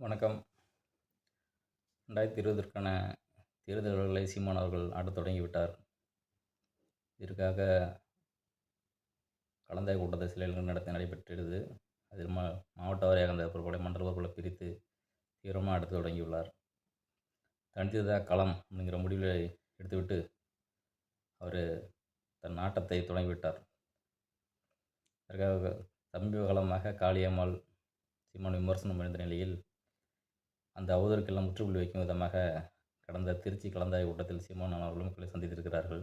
வணக்கம். ரெண்டாயிரத்தி இருபதற்கான தேர்தல்களை சீமான் அவர்கள் ஆடத் தொடங்கிவிட்டார். இதற்காக கலந்தாய் கூட்டத்தை சில இடங்கள் நடைபெற்றது. அதில் மா மாவட்ட வாரியாக அந்த பொருட்களை மண்டல பிரித்து தீவிரமாக அடுத்து தொடங்கியுள்ளார். தனித்ததாக களம் அப்படிங்கிற முடிவுகளை எடுத்துவிட்டு அவர் தன் நாட்டத்தை தொடங்கிவிட்டார். அதற்காக சமீப காலமாக காளியம்மாள் சீமான் விமர்சனம் அடைந்த நிலையில் அந்த அவதூறுக்கெல்லாம் முற்றுப்புள்ளி வைக்கும் விதமாக கடந்த திருச்சி கலந்தாய் கூட்டத்தில் சீமான் அவர்களும் மக்களை சந்தித்திருக்கிறார்கள்.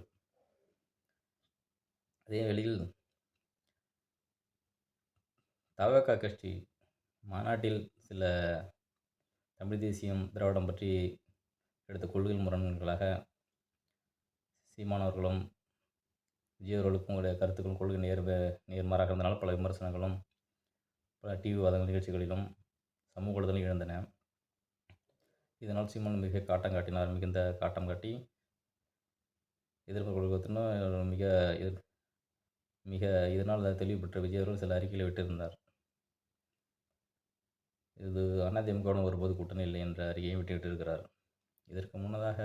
அதே வேளையில் தவக கட்சி மாநாட்டில் சில தமிழ் தேசியம் திராவிடம் பற்றி எடுத்த கொள்கை முரண்களாக சீமானவர்களும் விஜயவர்களுக்கும் உடைய கருத்துக்களும் கொள்கை நேர் நேர்மாறாக இருந்தனால் பல விமர்சனங்களும் பல டிவி வாதங்கள் நிகழ்ச்சிகளிலும் சமூக வலைதளம் எழுந்தன. இதனால் சீமான் மிக காட்டம் காட்டினார் மிகுந்த காட்டம் காட்டி எதிர்ப்பு கொடுக்கணும் மிக எதிர் மிக இதனால் தெளிவு பெற்ற விஜய் அவர்கள் சில அறிக்கைகளை விட்டிருந்தார். இது அதிமுகவுடன் ஒருபோது கூட்டணி இல்லை என்ற அறிக்கையை விட்டுவிட்டிருக்கிறார் இதற்கு முன்னதாக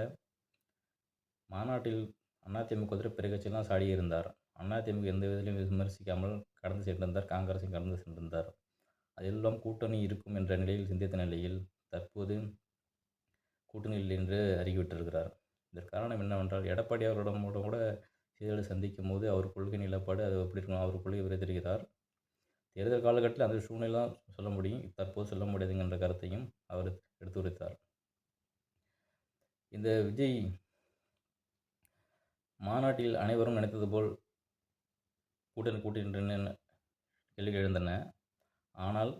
மாநாட்டில் அதிமுக எதிர பிற கட்சியெல்லாம் சாடியிருந்தார் அதிமுக எந்த விதத்திலும் விமர்சிக்காமல் கடந்து சென்றிருந்தார் காங்கிரஸும் கடந்து சென்றிருந்தார். அதெல்லாம் கூட்டணி இருக்கும் என்ற நிலையில் சிந்தித்த நிலையில் தற்போது கூட்டணியில் என்று அறிவித்திருக்கிறார் இதற்கு காரணம் என்னவென்றால் எடப்பாடி அவர்களிடம் கூட செய்தியாளர் சந்திக்கும் போது அவர் கொள்கை நிலப்பாடு அது எப்படி இருக்கணும் அவர் கொள்கை விரைத்திருக்கிறார் தேர்தல் காலகட்டத்தில் அந்த சூழ்நிலை தான் சொல்ல முடியும். தற்போது சொல்ல முடியாதுங்கிற கருத்தையும் அவர் எடுத்துரைத்தார் இந்த விஜய் மாநாட்டில் அனைவரும் நினைத்தது போல் கூட்டணி கூட்டின்றன கேள்விகள் எழுந்தன. ஆனால்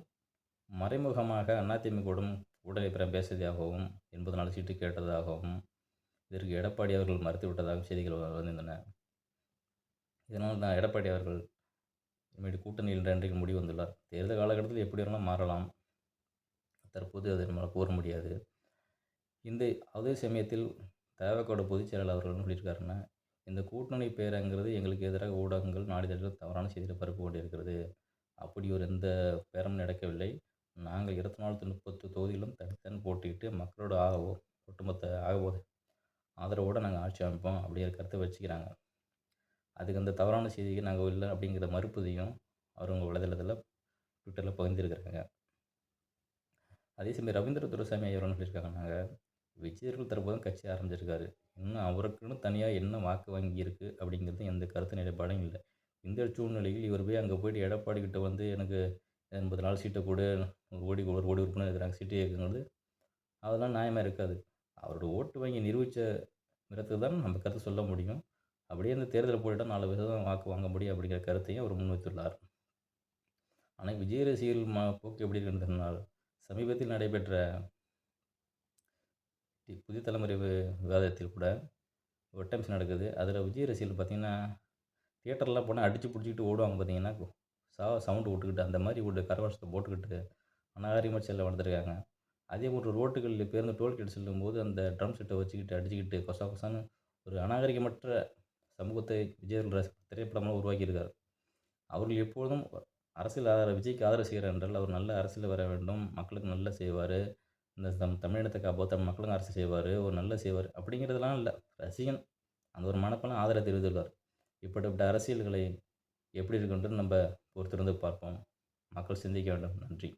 மறைமுகமாக அதிமுகவுடன் உடலை பெற பேசியதாகவும் எண்பது நாலு சீட்டு கேட்டதாகவும் இதற்கு எடப்பாடி அவர்கள் மறுத்துவிட்டதாகவும் செய்திகள் வந்திருந்தன. இதனால் தான் எடப்பாடி அவர்கள் இனிமேல் கூட்டணியில் என்ற அன்றைக்கு முடிவு வந்துள்ளார். தேர்தல் காலகட்டத்தில் எப்படி வேணாலும் மாறலாம். தற்போது அதை நம்மளால் கூற முடியாது. இந்த அதே சமயத்தில் தேவக்கோட பொதுச் செயலாளர் அவர்கள் சொல்லியிருக்காருன்னா இந்த கூட்டணி பேரங்கிறது எங்களுக்கு எதிராக ஊடகங்கள் நாளிதழ்கள் தவறான செய்திகளை பரப்பு கொண்டிருக்கிறது. அப்படி ஒரு எந்த பேரமும் நடக்கவில்லை. நாங்கள் இருபத்தி நாலு முப்பத்து தொகுதிகளும் தனித்தனி போட்டியிட்டு மக்களோட ஆகவோ ஒட்டுமொத்த ஆகவோ ஆதரவோடு நாங்கள் ஆட்சி அமைப்போம் அப்படிங்கிற கருத்தை வச்சுக்கிறாங்க. அதுக்கு அந்த தவறான செய்திக்கு நாங்கள் இல்லை அப்படிங்கிற மறுப்பதையும் அவர் உங்கள் வலைதளத்தில் ட்விட்டரில் பகிர்ந்துருக்கிறாங்க. அதே சமயம் ரவீந்திர துரசாமி ஐயர் என்ன சொல்லியிருக்காங்க நாங்கள் விஜயர்கள் தரப்போதும் கட்சி ஆரம்பிச்சிருக்காரு. இன்னும் அவருக்குன்னு தனியாக என்ன வாக்கு வங்கி இருக்குது அப்படிங்கிறது எந்த கருத்து நிலைப்பாடும் இல்லை. இந்த சூழ்நிலையில் இவர் போய் அங்கே போயிட்டு எடப்பாடி கிட்ட வந்து எனக்கு எண்பது நாள் சீட்டை கூட ஒரு ஒரு கோடி உறுப்பினர் இருக்கிறாங்க சீட்டை கேட்குறது அதெல்லாம் நியாயமாக இருக்காது. அவரோட ஓட்டு வங்கி நிரூபித்த விதத்துக்கு தான் நம்ம கருத்து சொல்ல முடியும். அப்படியே அந்த தேர்தலில் போயிட்டால் நாலு பேர் தான் வாக்கு வாங்க முடியும் அப்படிங்கிற கருத்தையும் அவர் முன்வைத்துள்ளார். ஆனால் விஜய் ரசிகர்கள் மா போக்கு எப்படி இருந்ததுனால் சமீபத்தில் நடைபெற்ற புதிய தலைமுறை விவாதத்தில் கூட ஒட்டம்ஸ் நடக்குது. அதில் விஜய் ரசிகர்கள் பார்த்திங்கன்னா தியேட்டர்லாம் போனால் அடித்து பிடிச்சிக்கிட்டு ஓடுவாங்க பார்த்தீங்கன்னா சாவ சவுண்டு விட்டுக்கிட்டு அந்த மாதிரி ஒரு கரகோஷத்தை போட்டுக்கிட்டு அநாகரிகமாக செல்ல வளர்த்துருக்காங்க. அதே போன்று ரோட்டுகளில் பேருந்து டோல்கேட் செல்லும்போது அந்த ட்ரம் செட்டை வச்சுக்கிட்டு அடிச்சுக்கிட்டு கொசா கொசான்னு ஒரு அநாகரிகமற்ற சமூகத்தை விஜய் திரைப்படமாக உருவாக்கியிருக்கார். அவர்கள் எப்பொழுதும் அரசியல் ஆதரவு விஜய்க்கு ஆதரவு செய்கிறார் என்றால் அவர் நல்ல அரசியல் வர வேண்டும் மக்களுக்கு நல்ல செய்வார் இந்த தம் தமிழினத்தை காப்பாற்ற மக்களுக்கும் அரசு செய்வார் ஒரு நல்ல செய்வார் அப்படிங்கிறதுலாம் இல்லை. ரசிகன் அந்த ஒரு மனப்பெல்லாம் ஆதரவு தெரிவித்துள்ளார். இப்படிப்பட்ட அரசியல்களை எப்படி இருக்குன்றது நம்ம பொறுத்திருந்து பார்ப்போம். மக்கள் சிந்திக்க வேண்டும். நன்றி.